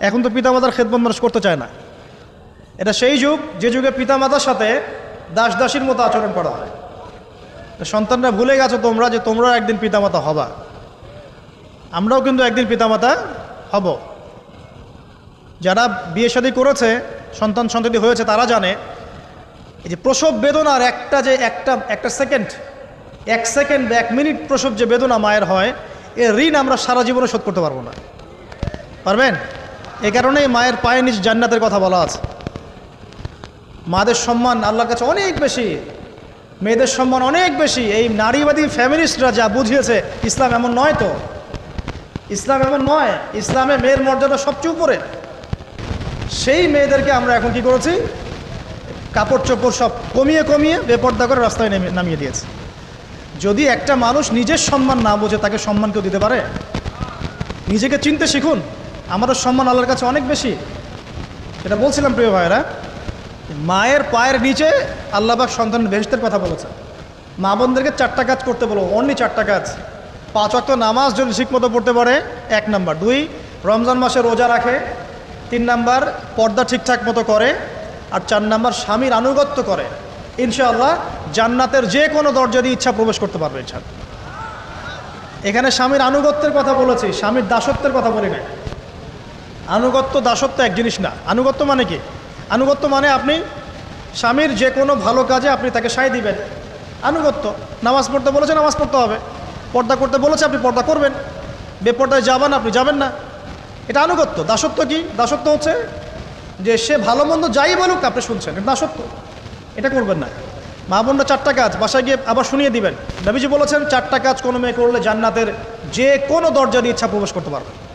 এখন তো পিতা মাতার খেদমত মানুষ করতে চায় না। এটা সেই যুগ, যে যুগে পিতা মাতার সাথে দাস দাসীর মতো আচরণ করা হয়। সন্তানরা ভুলে গেছো তোমরা যে তোমরাও একদিন পিতামাতা হবা। আমরাও কিন্তু একদিন পিতামাতা হব। যারা বিয়ে শাদী করেছে, সন্তান সন্ততি হয়েছে, তারা জানে, এই যে প্রসব বেদনার একটা যে একটা একটা সেকেন্ড, এক সেকেন্ড বা এক মিনিট প্রসব যে বেদনা মায়ের হয়, এর ঋণ আমরা সারা জীবনে শোধ করতে পারব না। পারবেন? এই কারণেই মায়ের পায়ে নিজ জান্নাতের কথা বলা আছে। মাদের সম্মান আল্লাহর কাছে অনেক বেশি, মেয়েদের সম্মান অনেক বেশি। এই নারীবাদী ফ্যামিলিস্টরা যা বুঝিয়েছে, ইসলাম এমন নয় তো। ইসলাম এমন নয়, ইসলামে মেয়ের মর্যাদা সবচেয়ে উপরে। সেই মেয়েদেরকে আমরা এখন কি করেছি? কাপড় চোপড় সব কমিয়ে কমিয়ে বেপর্দা করে রাস্তায় নেমে নামিয়ে দিয়েছে। যদি একটা মানুষ নিজের সম্মান না বোঝে, তাকে সম্মান কেউ দিতে পারে? নিজেকে চিনতে শিখুন। আমাদের সম্মান আল্লাহর কাছে অনেক বেশি। এটা বলছিলাম প্রিয় ভাইয়েরা মায়ের পায়ের নিচে আল্লাহবাক সন্তানের বেহেস্তের কথা বলেছে। মা বোনদেরকে চারটা কাজ করতে বলো অনলি চারটা কাজ। পাঁচ অক্ত নামাজ যদি ঠিকমতো পড়তে পারে, এক নাম্বার। দুই, রমজান মাসে রোজা রাখে। তিন নাম্বার, পর্দা ঠিকঠাক মতো করে। আর চার নাম্বার, স্বামীর আনুগত্য করে। ইনশাআল্লাহ জান্নাতের যে কোনো দরজা দিয়ে ইচ্ছা প্রবেশ করতে পারবে ইচ্ছা এখানে স্বামীর আনুগত্যের কথা বলেছি, স্বামীর দাসত্বের কথা বলি নাই। আনুগত্য দাসত্ব এক জিনিস না। আনুগত্য মানে কি? আনুগত্য মানে আপনি স্বামীর যে কোনো ভালো কাজে আপনি তাকে সায় দিবেন। আনুগত্য, নামাজ পড়তে বলেছে নামাজ পড়তে হবে। পর্দা করতে বলেছে আপনি পর্দা করবেন। বেপর্দায় যাবেন আপনি যাবেন না। এটা আনুগত্য। দাসত্ব কি? দাসত্ব হচ্ছে যে সে ভালো মন্দ যাই বলুক আপনি শুনছেন। এটা দাসত্ব। এটা করবেন না। মা বোনরা চারটা কাজ। বাসায় গিয়ে আবার শুনিয়ে দিবেন। নবীজি বলেছেন, চারটা কাজ কোনো মেয়ে করলে জান্নাতের যে কোনো দরজা দিয়ে ইচ্ছা প্রবেশ করতে পারবে।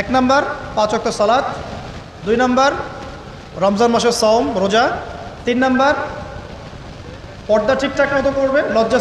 এক নম্বর, পাঁচ অক্ত সালাদ দুই নম্বর, রমজান মাসের সওম, রোজা। তিন নম্বর, পর্দা ঠিকঠাক মতো করবে লজ্জা